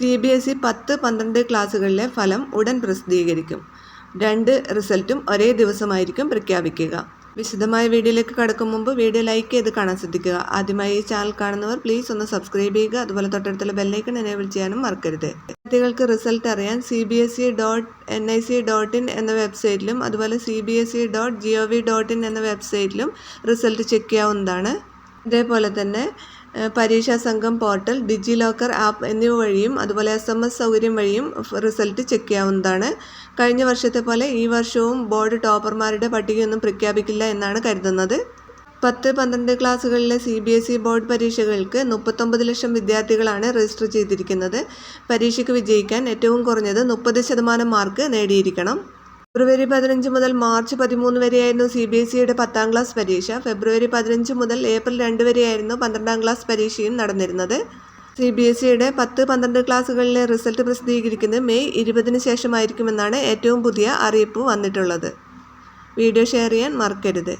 C B S E പത്ത് പന്ത്രണ്ട് ക്ലാസ്സുകളിലെ ഫലം ഉടൻ പ്രസിദ്ധീകരിക്കും. രണ്ട് റിസൾട്ടും ഒരേ ദിവസമായിരിക്കും പ്രഖ്യാപിക്കുക. വിശദമായ വീഡിയോയിലേക്ക് കടക്കും മുമ്പ് വീഡിയോ ലൈക്ക് ചെയ്ത് കാണാൻ ശ്രദ്ധിക്കുക. ആദ്യമായി ഈ ചാനൽ കാണുന്നവർ പ്ലീസ് ഒന്ന് സബ്സ്ക്രൈബ് ചെയ്യുക. അതുപോലെ തൊട്ടടുത്തുള്ള ബെല്ലൈക്കൺ എനേബിൾ ചെയ്യാനും മറക്കരുത്. വിദ്യാർത്ഥികൾക്ക് റിസൾട്ട് അറിയാൻ C B S E dot N I C dot in എന്ന വെബ്സൈറ്റിലും അതുപോലെ C B S E dot G O V dot in എന്ന വെബ്സൈറ്റിലും റിസൾട്ട് ചെക്ക് ചെയ്യാവുന്നതാണ്. ഇതേപോലെ തന്നെ പരീക്ഷാ സംഘം പോർട്ടൽ ഡിജി ലോക്കർ ആപ്പ് എന്നിവ വഴിയും അതുപോലെ എസ് എം എസ് സൗകര്യം വഴിയും റിസൾട്ട് ചെക്ക് ചെയ്യാവുന്നതാണ്. കഴിഞ്ഞ വർഷത്തെ പോലെ ഈ വർഷവും ബോർഡ് ടോപ്പർമാരുടെ പട്ടികയൊന്നും പ്രഖ്യാപിക്കില്ല എന്നാണ് കരുതുന്നത്. പത്ത് പന്ത്രണ്ട് ക്ലാസ്സുകളിലെ C B S E board പരീക്ഷകൾക്ക് മുപ്പത്തൊമ്പത് ലക്ഷം വിദ്യാർത്ഥികളാണ് രജിസ്റ്റർ ചെയ്തിരിക്കുന്നത്. പരീക്ഷയ്ക്ക് വിജയിക്കാൻ ഏറ്റവും കുറഞ്ഞത് മുപ്പത് ശതമാനം മാർക്ക് നേടിയിരിക്കണം. ഫെബ്രുവരി പതിനഞ്ച് മുതൽ മാർച്ച് പതിമൂന്ന് വരെയായിരുന്നു സി ബി എസ് ഇയുടെ പത്താം ക്ലാസ് പരീക്ഷ. ഫെബ്രുവരി പതിനഞ്ച് മുതൽ ഏപ്രിൽ രണ്ട് വരെയായിരുന്നു പന്ത്രണ്ടാം ക്ലാസ് പരീക്ഷയും നടന്നിരുന്നത്. സി ബി എസ് ഇയുടെ പത്ത് പന്ത്രണ്ട് ക്ലാസ്സുകളിലെ റിസൾട്ട് പ്രസിദ്ധീകരിക്കുന്നത് മെയ് ഇരുപതിന് ശേഷമായിരിക്കുമെന്നാണ് ഏറ്റവും പുതിയ അറിയിപ്പ് വന്നിട്ടുള്ളത്. വീഡിയോ ഷെയർ ചെയ്യാൻ മറക്കരുത്.